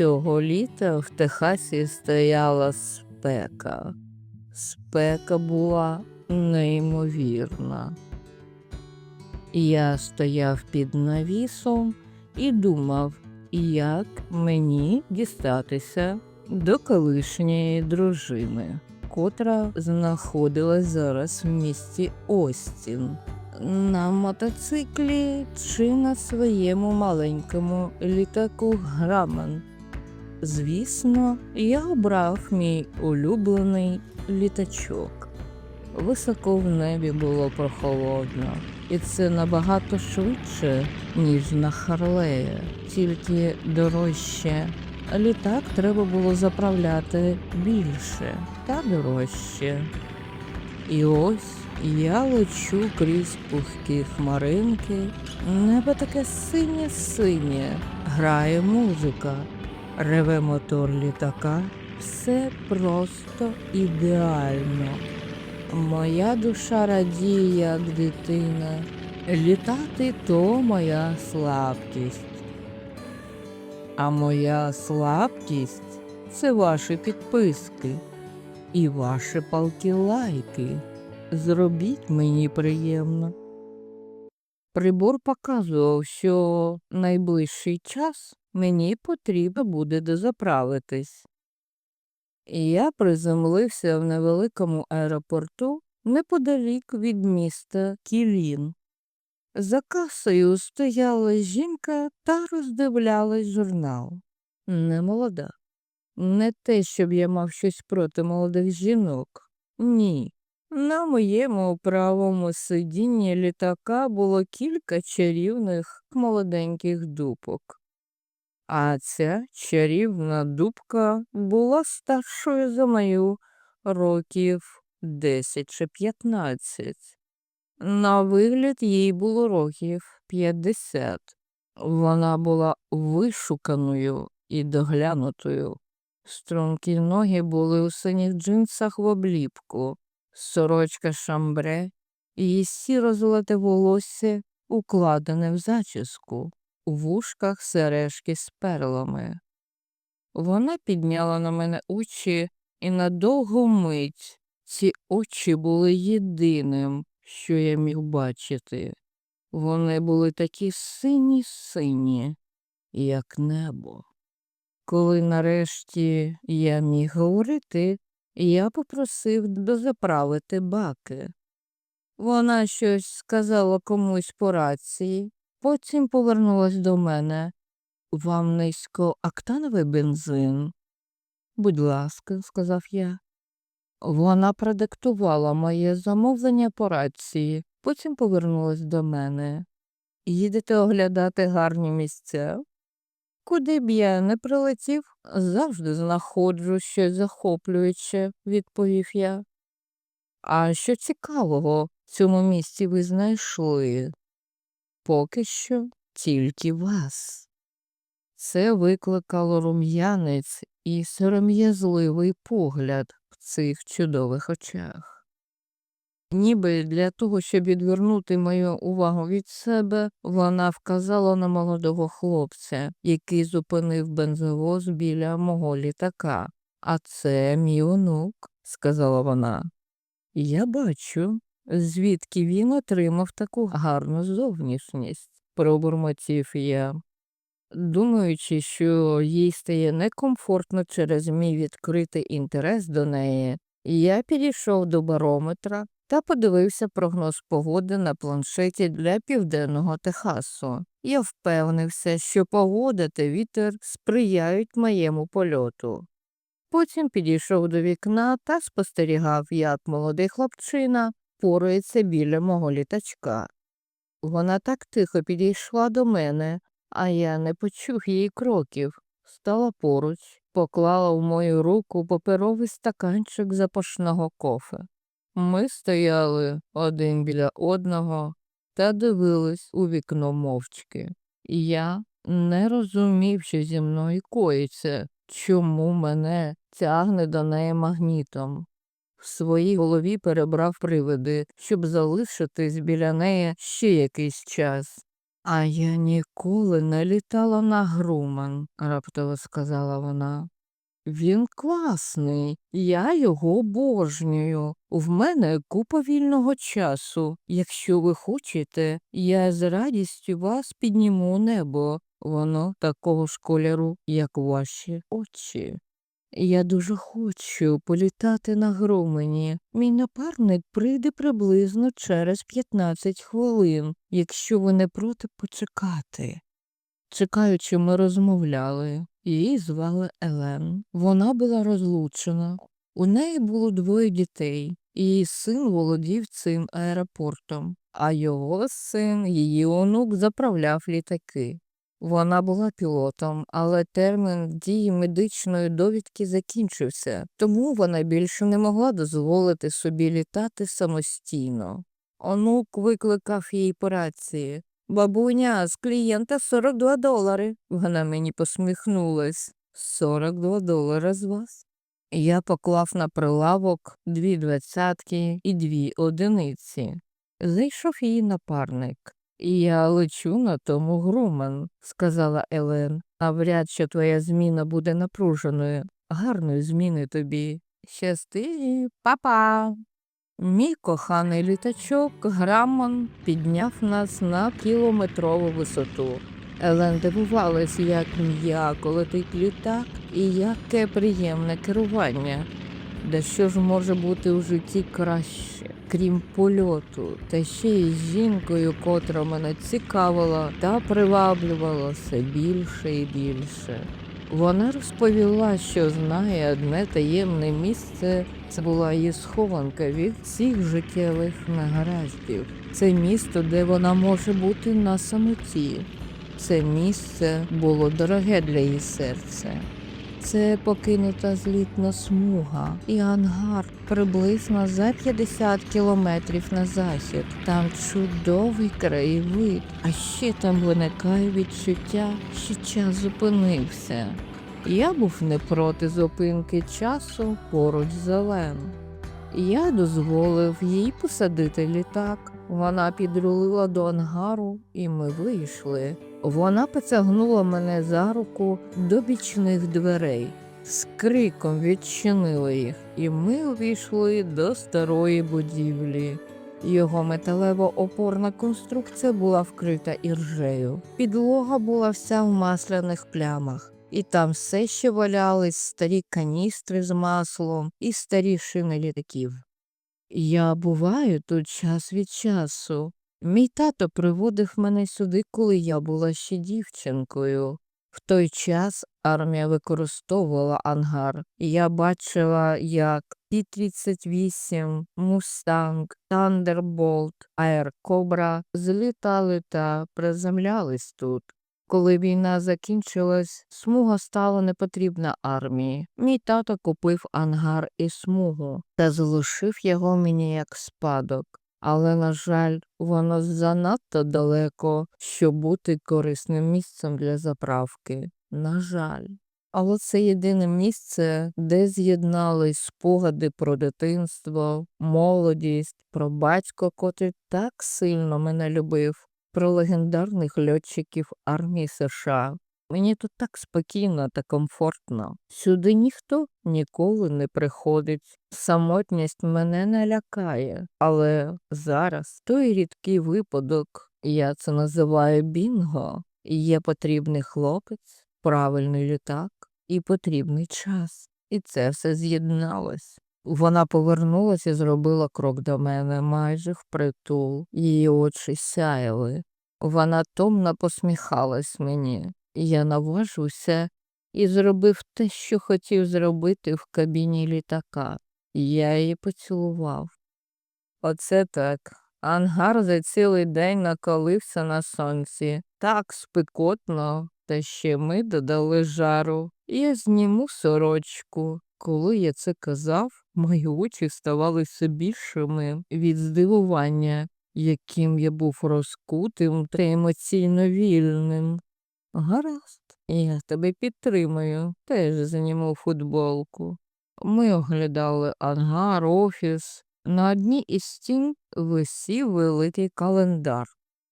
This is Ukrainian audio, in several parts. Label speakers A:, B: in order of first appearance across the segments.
A: Цього літа в Техасі стояла спека. Спека була неймовірна. Я стояв під навісом і думав, як мені дістатися до колишньої дружини, котра знаходилась зараз в місті Остін на мотоциклі чи на своєму маленькому літаку Грамен. Звісно, я обрав мій улюблений літачок. Високо в небі було прохолодно, і це набагато швидше, ніж на Харлея, тільки дорожче. Літак треба було заправляти більше та дорожче. І ось я лечу крізь пухкі хмаринки, небо таке синє-синє, грає музика, реве мотор літака, все просто ідеально. Моя душа радіє, як дитина. Літати то моя слабкість. А моя слабкість це ваші підписки і ваші палки лайки. Зробіть мені приємно. Прибор показував, що найближчий час мені потрібно буде дозаправитись. І я приземлився в невеликому аеропорту неподалік від міста Кілін. За касою стояла жінка та роздивлялась журнал. Немолода. Не те, щоб я мав щось проти молодих жінок. Ні. На моєму правому сидінні літака було кілька чарівних молоденьких дубок. А ця чарівна дубка була старшою за мою років 10 чи 15. На вигляд їй було років 50. Вона була вишуканою і доглянутою. Стрункі ноги були у синіх джинсах в обліпку, сорочка шамбре, її сіро золоте волосся укладене в зачіску, у вушках сережки з перлами. Вона підняла на мене очі, і на довгу мить ці очі були єдиним, що я міг бачити. Вони були такі сині сині, як небо. Коли нарешті я міг говорити, я попросив дозаправити баки. Вона щось сказала комусь по рації, потім повернулась до мене. Вам низькооктановий бензин? Будь ласка, сказав я. Вона продиктувала моє замовлення по рації, потім повернулась до мене. Їдете оглядати гарні місця? Куди б я не прилетів, завжди знаходжу щось захоплююче, відповів я. А що цікавого в цьому місці ви знайшли? Поки що тільки вас. Це викликало рум'янець і сором'язливий погляд в цих чудових очах. Ніби для того, щоб відвернути мою увагу від себе, вона вказала на молодого хлопця, який зупинив бензовоз біля мого літака. А це мій онук, сказала вона. Я бачу, звідки він отримав таку гарну зовнішність, пробурмотів я. Думаючи, що їй стає некомфортно через мій відкритий інтерес до неї, я підійшов до барометра та подивився прогноз погоди на планшеті для південного Техасу. Я впевнився, що погода та вітер сприяють моєму польоту. Потім підійшов до вікна та спостерігав, як молодий хлопчина порується біля мого літачка. Вона так тихо підійшла до мене, а я не почув її кроків, стала поруч, поклала в мою руку паперовий стаканчик запашного кофе. Ми стояли один біля одного та дивились у вікно мовчки. Я не розумів, що зі мною коїться, чому мене тягне до неї магнітом. В своїй голові перебрав привиди, щоб залишитись біля неї ще якийсь час. А я ніколи не літала на Груман, раптово сказала вона. Він класний, я його обожнюю. В мене купа вільного часу. Якщо ви хочете, я з радістю вас підніму у небо. Воно такого ж кольору, як ваші очі. Я дуже хочу політати на Грумені. Мій напарник прийде приблизно через 15 хвилин, якщо ви не проти почекати. Чекаючи, ми розмовляли. Її звали Елен. Вона була розлучена. У неї було двоє дітей. Її син володів цим аеропортом, а його син, її онук, заправляв літаки. Вона була пілотом, але термін дії медичної довідки закінчився, тому вона більше не могла дозволити собі літати самостійно. Онук викликав її по рації. Бабуня, з клієнта 42 долари. Вона мені посміхнулась. 42 долари з вас. Я поклав на прилавок дві двадцятки і дві одиниці. Зайшов її напарник. Я лечу на тому Груман, сказала Елен. А вряд що твоя зміна буде напруженою. Гарної зміни тобі. Щасти, па-па. Мій коханий літачок Граммон підняв нас на кілометрову висоту. Елен дивувалась, як м'яко летить літак і яке приємне керування. Да що ж може бути у житті краще, крім польоту, та ще й з жінкою, котра мене цікавила та приваблювала все більше і більше. Вона розповіла, що знає одне таємне місце. Це була її схованка від всіх життєвих негараздів. Це місто, де вона може бути на самоті. Це місце було дороге для її серця. Це покинута злітна смуга і ангар приблизно за 50 кілометрів на захід. Там чудовий краєвид, а ще там виникає відчуття, що час зупинився. Я був не проти зупинки часу поруч з Елен. Я дозволив їй посадити літак. Вона підрулила до ангару, і ми вийшли. Вона потягнула мене за руку до бічних дверей. З криком відчинила їх, і ми увійшли до старої будівлі. Його металева опорна конструкція була вкрита іржею. Підлога була вся в масляних плямах, і там все ще валялись старі каністри з маслом і старі шини літаків. Я буваю тут час від часу. Мій тато приводив мене сюди, коли я була ще дівчинкою. В той час армія використовувала ангар, я бачила, як Пі-38, Мустанг, Тандерболт, Аер Кобра злітали та приземлялись тут. Коли війна закінчилась, смуга стала непотрібна армії. Мій тато купив ангар і смугу та залишив його мені як спадок. Але, на жаль, воно занадто далеко, щоб бути корисним місцем для заправки. На жаль. Але це єдине місце, де з'єднались спогади про дитинство, молодість, про батько, котрий так сильно мене любив, про легендарних льотчиків армії США. Мені тут так спокійно та комфортно. Сюди ніхто ніколи не приходить. Самотність мене не лякає, але зараз той рідкий випадок, я це називаю бінго. Є потрібний хлопець, правильний літак і потрібний час. І це все з'єдналось. Вона повернулась і зробила крок до мене майже впритул. Її очі сяяли. Вона томно посміхалась мені. Я наважився і зробив те, що хотів зробити в кабіні літака. Я її поцілував. Оце так. Ангар за цілий день наколився на сонці. Так спекотно, та ще ми додали жару. Я зніму сорочку. Коли я це казав, мої очі ставали все більшими від здивування, яким я був розкутим та емоційно вільним. Гаразд, я тебе підтримую, теж зніму футболку. Ми оглядали ангар, офіс. На одній із стін висів великий календар.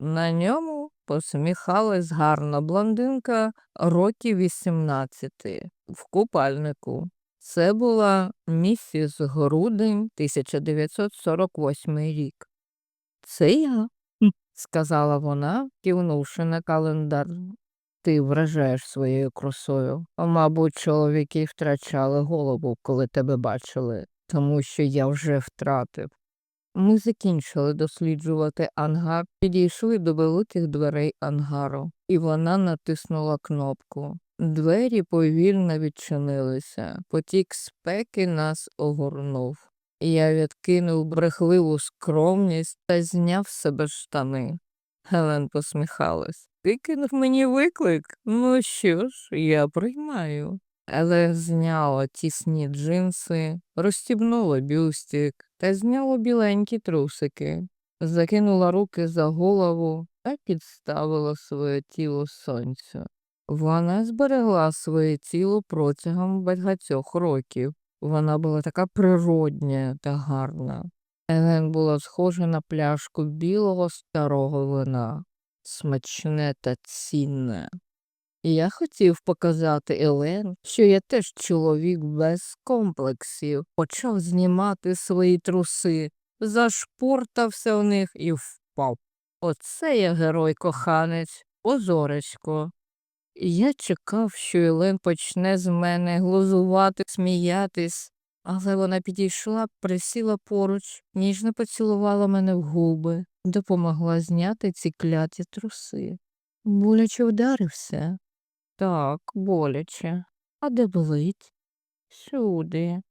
A: На ньому посміхалась гарна блондинка років 18 в купальнику. Це була місіс Грудень 1948 рік. Це я, сказала вона, кивнувши на календар. Ти вражаєш своєю красою. Мабуть, чоловіки втрачали голову, коли тебе бачили, тому що я вже втратив. Ми закінчили досліджувати ангар, підійшли до великих дверей ангару, і вона натиснула кнопку. Двері повільно відчинилися, потік спеки нас огорнув. Я відкинув брехливу скромність та зняв з себе штани. Гелен посміхалась. Ти кинув мені виклик? Ну що ж, я приймаю. Але зняла тісні джинси, розстібнула бюстик та зняла біленькі трусики, закинула руки за голову та підставила своє тіло сонцю. Вона зберегла своє тіло протягом багатьох років. Вона була така природня та гарна. Елен була схожа на пляшку білого старого вина, смачне та цінне. Я хотів показати Елен, що я теж чоловік без комплексів, почав знімати свої труси, зашпортався в них і впав. Оце я герой коханець, позоречко. Я чекав, що Елен почне з мене глузувати, сміятись, але вона підійшла, присіла поруч, ніжно поцілувала мене в губи, допомогла зняти ці кляті труси. Боляче вдарився. Так, боляче. А де болить? Сюди.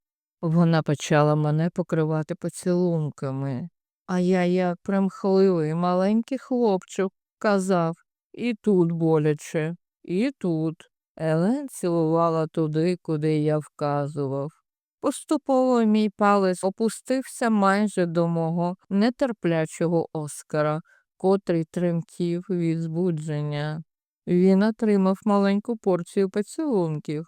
A: Вона почала мене покривати поцілунками, а я, як примхливий маленький хлопчик, казав і тут боляче, і тут. Елен цілувала туди, куди я вказував. Поступово мій палець опустився майже до мого нетерплячого Оскара, котрий тремтів від збудження. Він отримав маленьку порцію поцілунків.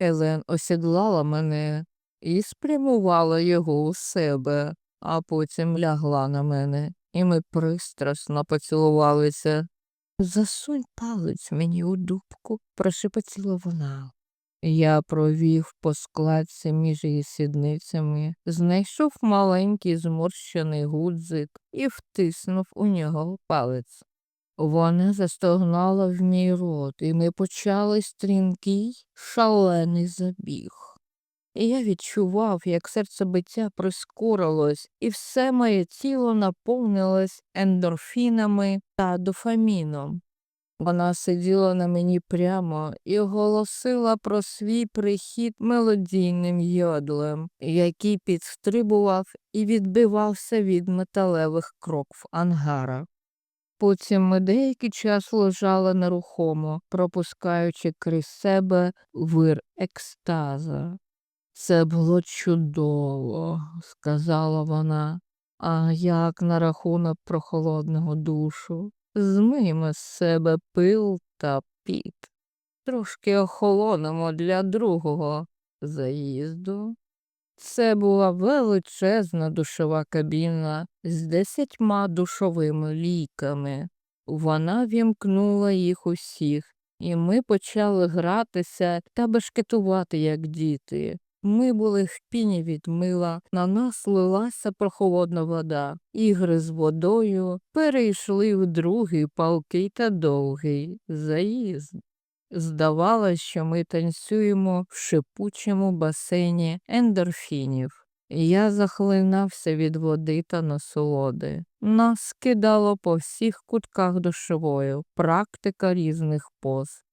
A: Елен осідлала мене і спрямувала його у себе, а потім лягла на мене, і ми пристрасно поцілувалися. Засунь палець мені у дубку, прошепотіла вона. Я провів по складці між її сідницями, знайшов маленький зморщений гудзик і втиснув у нього палець. Вона застогнала в мій рот, і ми почали стрімкий, шалений забіг. Я відчував, як серцебиття прискорилось, і все моє тіло наповнилось ендорфінами та дофаміном. Вона сиділа на мені прямо і оголосила про свій прихід мелодійним йодлем, який підстрибував і відбивався від металевих крокв ангара. Потім ми деякий час лежали нерухомо, пропускаючи крізь себе вир екстаза. Це було чудово, сказала вона. А як на рахунок прохолодного душу? Змиймо з себе пил та піт. Трошки охолонемо для другого заїзду. Це була величезна душова кабіна з десятьма душовими ліками. Вона вімкнула їх усіх, і ми почали гратися та бешкетувати, як діти. Ми були в піні від мила, на нас лилася прохолодна вода. Ігри з водою перейшли в другий палкий та довгий заїзд. Здавалось, що ми танцюємо в шипучому басейні ендорфінів. Я захлинався від води та насолоди. Нас кидало по всіх кутках душовою, практика різних поз.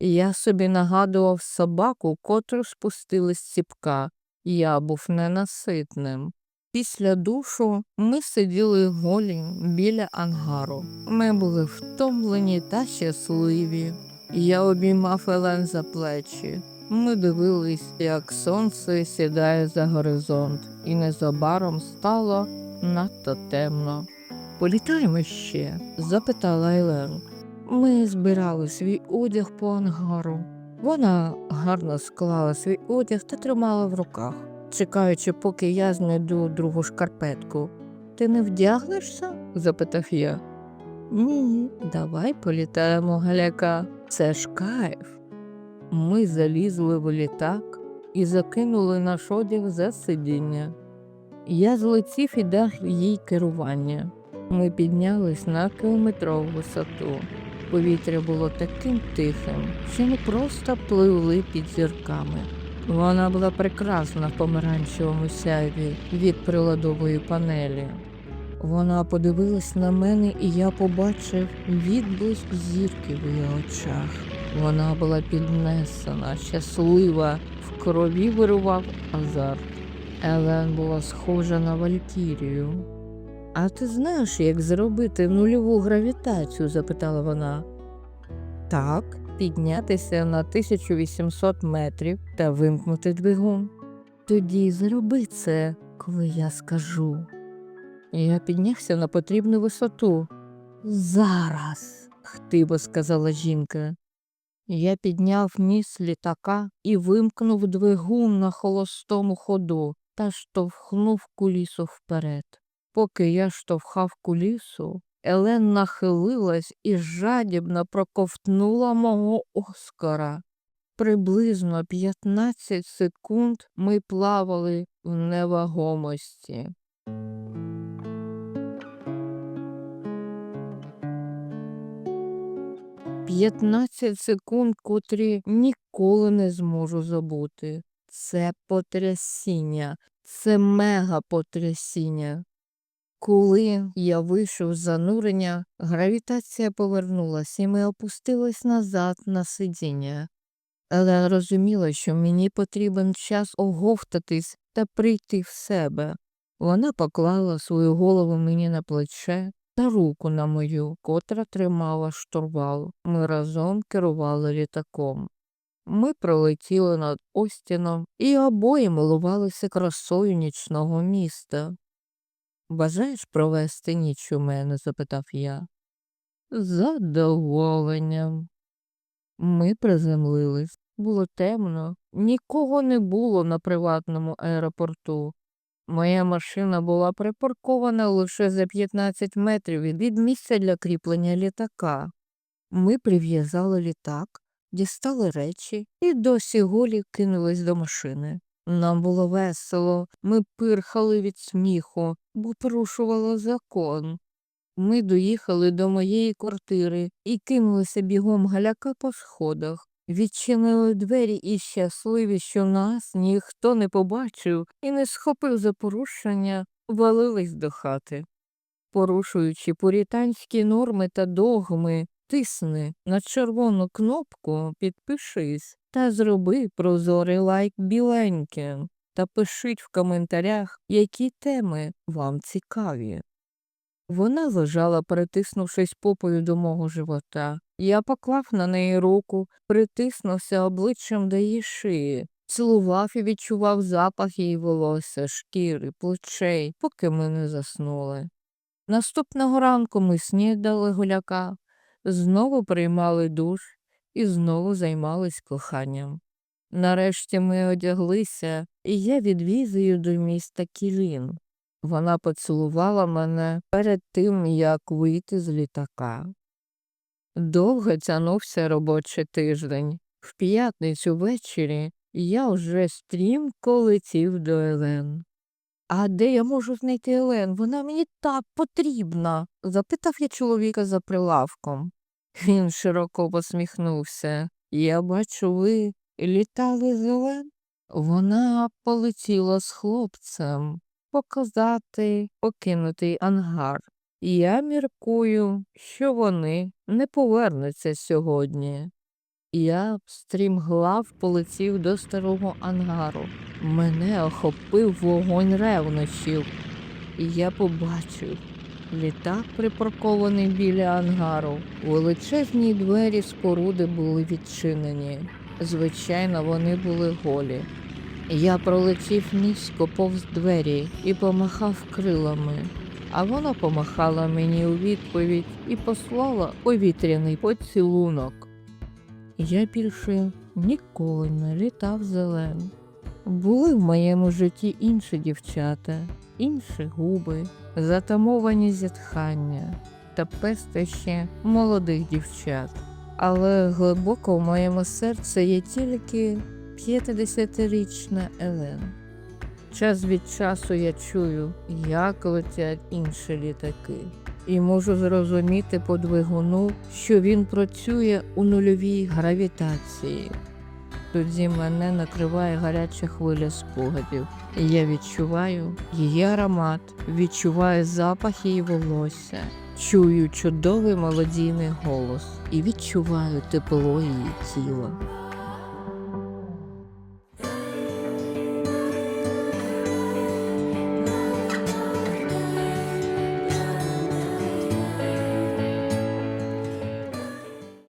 A: Я собі нагадував собаку, котру спустили з ціпка. Я був ненаситним. Після душу ми сиділи голі біля ангару. Ми були втомлені та щасливі. Я обіймав Елен за плечі. Ми дивились, як сонце сідає за горизонт, і незабаром стало надто темно. Політаємо ще? запитала Елен. Ми збирали свій одяг по ангару. Вона гарно склала свій одяг та тримала в руках, чекаючи, поки я знайду другу шкарпетку. Ти не вдягнешся? запитав я. Ні, давай політаємо галяка. Це ж кайф. Ми залізли в літак і закинули наш одяг за сидіння. Я злетів і дав їй керування. Ми піднялись на кілометрову висоту. Повітря було таким тихим, що ми просто пливли під зірками. Вона була прекрасна в помаранчевому сяйві від приладової панелі. Вона подивилась на мене, і я побачив відблиск зірки в її очах. Вона була піднесена, щаслива, в крові вирував азарт. Елен була схожа на Валькірію. А ти знаєш, як зробити нульову гравітацію? запитала вона. Так, піднятися на 1800 метрів та вимкнути двигун. Тоді зроби це, коли я скажу. Я піднявся на потрібну висоту. Зараз, хтиво сказала жінка. Я підняв ніс літака і вимкнув двигун на холостому ходу та штовхнув кулісу вперед. Поки я штовхав кулісу, Елен нахилилась і жадібно проковтнула мого Оскара. Приблизно 15 секунд ми плавали в невагомості. П'ятнадцять секунд, котрі ніколи не зможу забути. Це потрясіння, це мега потрясіння. Коли я вийшов з занурення, гравітація повернулася і ми опустились назад на сидіння. Але розуміла, що мені потрібен час оговтатись та прийти в себе. Вона поклала свою голову мені на плече та руку на мою, котра тримала штурвал. Ми разом керували літаком. Ми пролетіли над Остіном і обоє милувалися красою нічного міста. Бажаєш провести ніч у мене? запитав я. З задоволенням. Ми приземлились. Було темно, нікого не було на приватному аеропорту. Моя машина була припаркована лише за 15 метрів від місця для кріплення літака. Ми прив'язали літак, дістали речі і досі голі кинулись до машини. Нам було весело, ми пирхали від сміху, бо порушувало закон. Ми доїхали до моєї квартири і кинулися бігом галяка по сходах. Відчинили двері і щасливі, що нас ніхто не побачив і не схопив за порушення, валились до хати. Порушуючи пурітанські норми та догми, тисни на червону кнопку Підпишись та зроби прозорий лайк біленьким та пишіть в коментарях, які теми вам цікаві. Вона лежала, притиснувшись попою до мого живота. Я поклав на неї руку, притиснувся обличчям до її шиї, цілував і відчував запах її волосся, шкіри, плечей, поки ми не заснули. Наступного ранку ми снідали гуляка, знову приймали душ і знову займались коханням. Нарешті ми одяглися, і я відвіз її до міста Кілін. Вона поцілувала мене перед тим, як вийти з літака. Довго тягнувся робочий тиждень. В п'ятницю ввечері я вже стрімко летів до Елен. А де я можу знайти Елен? Вона мені так потрібна. запитав я чоловіка за прилавком. Він широко посміхнувся. Я бачу, ви літали з Елен? Вона полетіла з хлопцем показати покинутий ангар. Я міркую, що вони не повернуться сьогодні. Я стрімглав полетів до старого ангару. Мене охопив вогонь ревнощів, і я побачив літак, припаркований біля ангару. Величезні двері споруди були відчинені. Звичайно, вони були голі. Я пролетів низько повз двері і помахав крилами, а вона помахала мені у відповідь і послала повітряний поцілунок. Я більше ніколи не літав зелен. Були в моєму житті інші дівчата, інші губи, затамовані зітхання. та пестощі молодих дівчат. Але глибоко в моєму серці є тільки 50-річна Елен. Час від часу я чую, як летять інші літаки, і можу зрозуміти по двигуну, що він працює у нульовій гравітації. Тоді мене накриває гаряча хвиля спогадів, і я відчуваю її аромат, відчуваю запах її волосся, чую чудовий молодійний голос і відчуваю тепло її тіла.